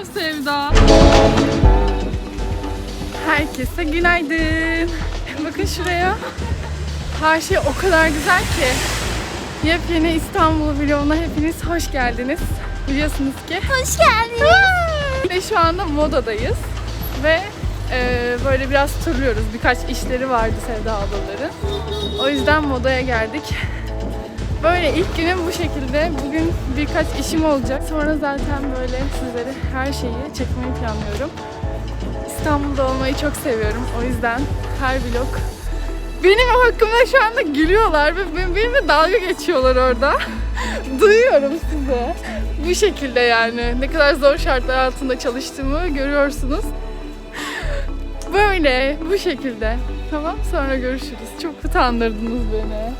Pilav sevda. Herkese günaydın. Bakın şuraya. Her şey o kadar güzel ki. Yepyeni İstanbul vloguna hepiniz hoş geldiniz. Biliyorsunuz ki Hoş geldiniz. ve şu anda modadayız. Ve e, böyle biraz turluyoruz. Birkaç işleri vardı Sevda ablaların. O yüzden modaya geldik. Böyle ilk günüm bu şekilde. Bugün birkaç işim olacak. Sonra zaten böyle sizlere her şeyi çekmeyi planlıyorum. İstanbul'da olmayı çok seviyorum. O yüzden her vlog benim hakkımda şu anda gülüyorlar ve benim- benimle dalga geçiyorlar orada. Duyuyorum size. Bu şekilde yani. Ne kadar zor şartlar altında çalıştığımı görüyorsunuz. Böyle, bu şekilde. Tamam, sonra görüşürüz. Çok utandırdınız beni.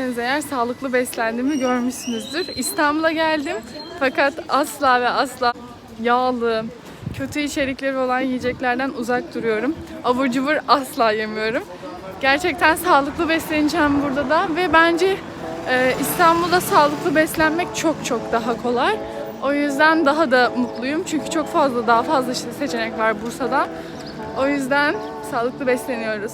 İzlediyseniz eğer sağlıklı beslendiğimi görmüşsünüzdür. İstanbul'a geldim fakat asla ve asla yağlı, kötü içerikleri olan yiyeceklerden uzak duruyorum. Abur cubur asla yemiyorum. Gerçekten sağlıklı besleneceğim burada da ve bence e, İstanbul'da sağlıklı beslenmek çok çok daha kolay. O yüzden daha da mutluyum çünkü çok fazla daha fazla işte seçenek var Bursa'da. O yüzden sağlıklı besleniyoruz.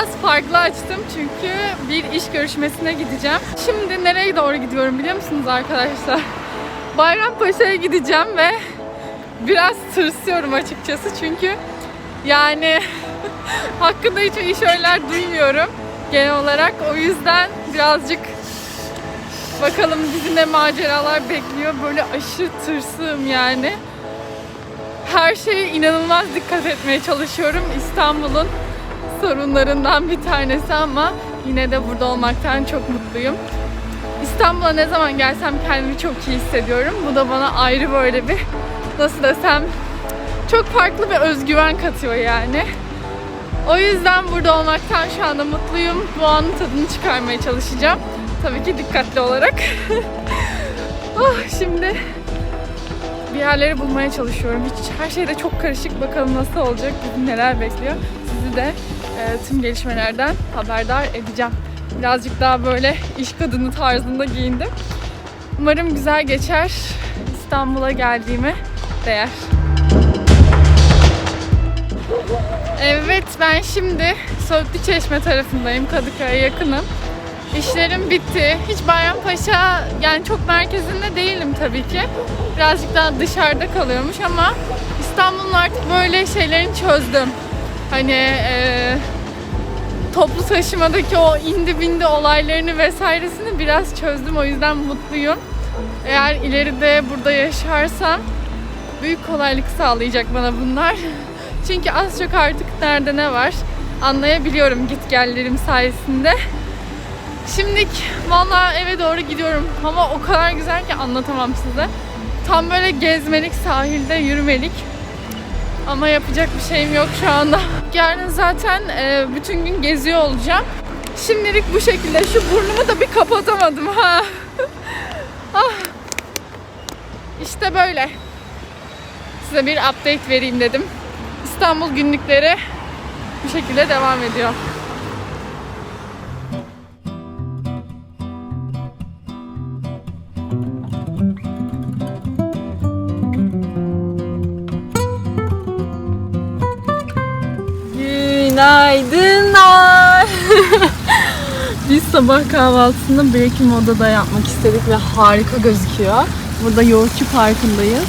Biraz farklı açtım çünkü bir iş görüşmesine gideceğim. Şimdi nereye doğru gidiyorum biliyor musunuz arkadaşlar? Bayrampaşa'ya gideceğim ve biraz tırsıyorum açıkçası çünkü yani hakkında hiç iyi şeyler duymuyorum genel olarak. O yüzden birazcık bakalım bizi ne maceralar bekliyor. Böyle aşırı tırsığım yani her şeye inanılmaz dikkat etmeye çalışıyorum. İstanbul'un sorunlarından bir tanesi ama yine de burada olmaktan çok mutluyum. İstanbul'a ne zaman gelsem kendimi çok iyi hissediyorum. Bu da bana ayrı böyle bir nasıl desem çok farklı bir özgüven katıyor yani. O yüzden burada olmaktan şu anda mutluyum. Bu anın tadını çıkarmaya çalışacağım. Tabii ki dikkatli olarak. oh, şimdi bir yerleri bulmaya çalışıyorum. Hiç her şey de çok karışık. Bakalım nasıl olacak, bizi neler bekliyor. Sizi de tüm gelişmelerden haberdar edeceğim. Birazcık daha böyle iş kadını tarzında giyindim. Umarım güzel geçer. İstanbul'a geldiğime değer. Evet ben şimdi Söğütlü Çeşme tarafındayım. Kadıköy'e yakınım. İşlerim bitti. Hiç Bayrampaşa yani çok merkezinde değilim tabii ki. Birazcık daha dışarıda kalıyormuş ama İstanbul'un artık böyle şeylerini çözdüm. Hani eee, toplu taşımadaki o indi bindi olaylarını vesairesini biraz çözdüm. O yüzden mutluyum. Eğer ileride burada yaşarsam büyük kolaylık sağlayacak bana bunlar. Çünkü az çok artık nerede ne var anlayabiliyorum git gellerim sayesinde. Şimdilik valla eve doğru gidiyorum. Hava o kadar güzel ki anlatamam size. Tam böyle gezmelik, sahilde yürümelik. Ama yapacak bir şeyim yok şu anda. Yarın zaten e, bütün gün geziyor olacağım. Şimdilik bu şekilde. Şu burnumu da bir kapatamadım ha. ah. İşte böyle. Size bir update vereyim dedim. İstanbul günlükleri bu şekilde devam ediyor. Günaydınlar. Biz sabah kahvaltısını Breaking Moda'da yapmak istedik ve harika gözüküyor. Burada Yoğurtçu Parkı'ndayız.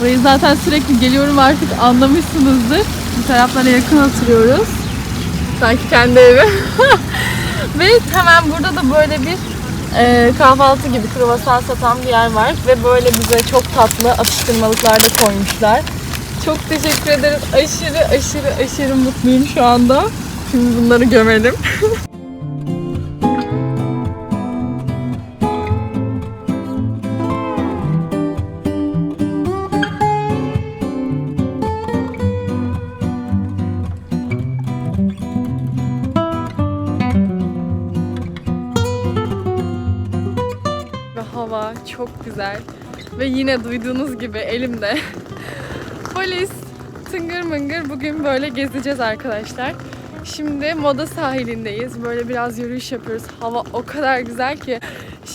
Burayı zaten sürekli geliyorum artık anlamışsınızdır. Bu taraflara yakın oturuyoruz. Sanki kendi evi. ve hemen burada da böyle bir e, kahvaltı gibi kruvasan satan bir yer var. Ve böyle bize çok tatlı atıştırmalıklar da koymuşlar. Çok teşekkür ederim. Aşırı aşırı aşırı mutluyum şu anda. Şimdi bunları gömelim. Ve hava çok güzel. Ve yine duyduğunuz gibi elimde polis tıngır mıngır bugün böyle gezeceğiz arkadaşlar. Şimdi Moda sahilindeyiz. Böyle biraz yürüyüş yapıyoruz. Hava o kadar güzel ki.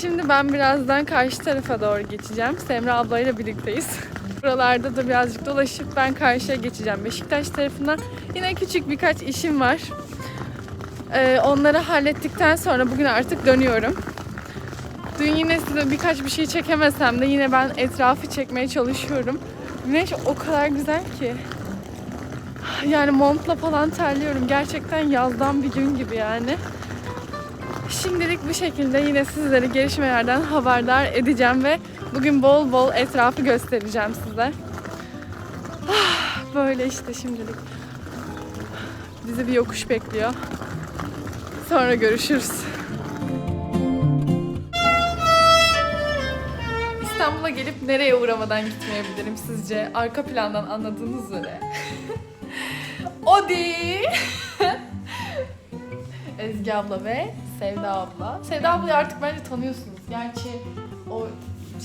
Şimdi ben birazdan karşı tarafa doğru geçeceğim. Semra ablayla birlikteyiz. Buralarda da birazcık dolaşıp ben karşıya geçeceğim. Beşiktaş tarafından yine küçük birkaç işim var. Ee, onları hallettikten sonra bugün artık dönüyorum. Dün yine size birkaç bir şey çekemesem de yine ben etrafı çekmeye çalışıyorum. Güneş o kadar güzel ki. Yani montla falan terliyorum. Gerçekten yazdan bir gün gibi yani. Şimdilik bu şekilde yine sizleri gelişmelerden haberdar edeceğim ve bugün bol bol etrafı göstereceğim size. Ah, Böyle işte şimdilik. Bizi bir yokuş bekliyor. Sonra görüşürüz. İstanbul'a gelip nereye uğramadan gitmeyebilirim sizce? Arka plandan anladığınız üzere. Odi! Ezgi abla ve Sevda abla. Sevda ablayı artık bence tanıyorsunuz. Gerçi o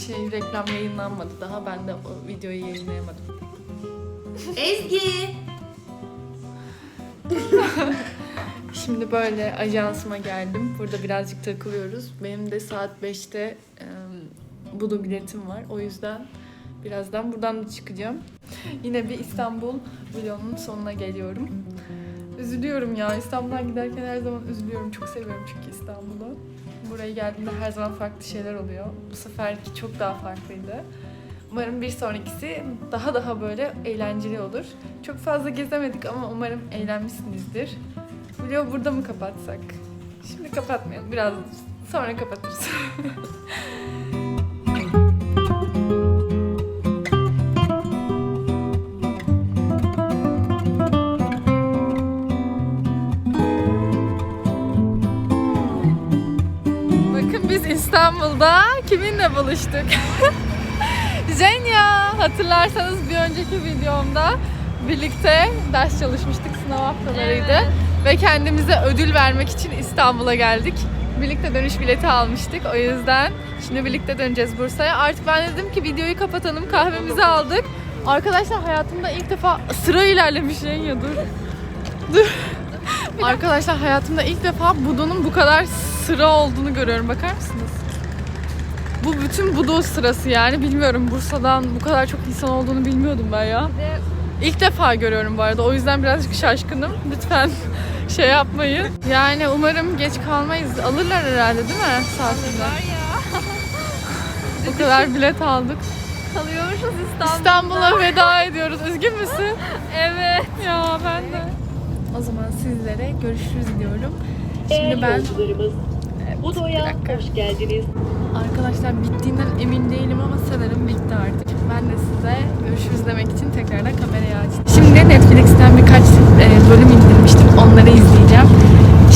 şey reklam yayınlanmadı daha. Ben de o videoyu yayınlayamadım. Ezgi. Şimdi böyle ajansıma geldim. Burada birazcık takılıyoruz. Benim de saat 5'te e, Budu biletim var. O yüzden birazdan buradan da çıkacağım. Yine bir İstanbul vlogunun sonuna geliyorum. Üzülüyorum ya. İstanbul'dan giderken her zaman üzülüyorum. Çok seviyorum çünkü İstanbul'u. Buraya geldiğimde her zaman farklı şeyler oluyor. Bu seferki çok daha farklıydı. Umarım bir sonrakisi daha daha böyle eğlenceli olur. Çok fazla gezemedik ama umarım eğlenmişsinizdir. Vlogu burada mı kapatsak? Şimdi kapatmayalım. Biraz sonra kapatırız. İstanbul'da kiminle buluştuk? Zenya. Hatırlarsanız bir önceki videomda birlikte ders çalışmıştık. Sınav haftalarıydı. Ve kendimize ödül vermek için İstanbul'a geldik. Birlikte dönüş bileti almıştık. O yüzden şimdi birlikte döneceğiz Bursa'ya. Artık ben dedim ki videoyu kapatalım. Kahvemizi aldık. Arkadaşlar hayatımda ilk defa sıra ilerlemiş Zenya dur. Dur. Arkadaşlar hayatımda ilk defa Budo'nun bu kadar sıra olduğunu görüyorum. Bakar mısınız? Bu bütün Budo sırası yani. Bilmiyorum Bursa'dan bu kadar çok insan olduğunu bilmiyordum ben ya. İlk defa görüyorum bu arada. O yüzden birazcık şaşkınım. Lütfen şey yapmayın. Yani umarım geç kalmayız. Alırlar herhalde değil mi saatinde? ya. Bu kadar bilet aldık. Kalıyormuşuz İstanbul'da. İstanbul'a veda ediyoruz. Üzgün müsün? Evet. Ya ben de. O zaman sizlere görüşürüz diyorum. Şimdi ben yolcularımız, Budo'ya dakika. hoş geldiniz. Arkadaşlar bittiğinden emin değilim ama sanırım bitti artık. Ben de size görüşürüz demek için tekrardan kamerayı açtım. Şimdi Netflix'ten birkaç e, bölüm indirmiştim. Onları izleyeceğim.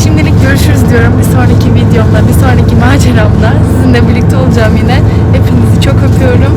Şimdilik görüşürüz diyorum. Bir sonraki videomda, bir sonraki maceramda sizinle birlikte olacağım yine. Hepinizi çok öpüyorum.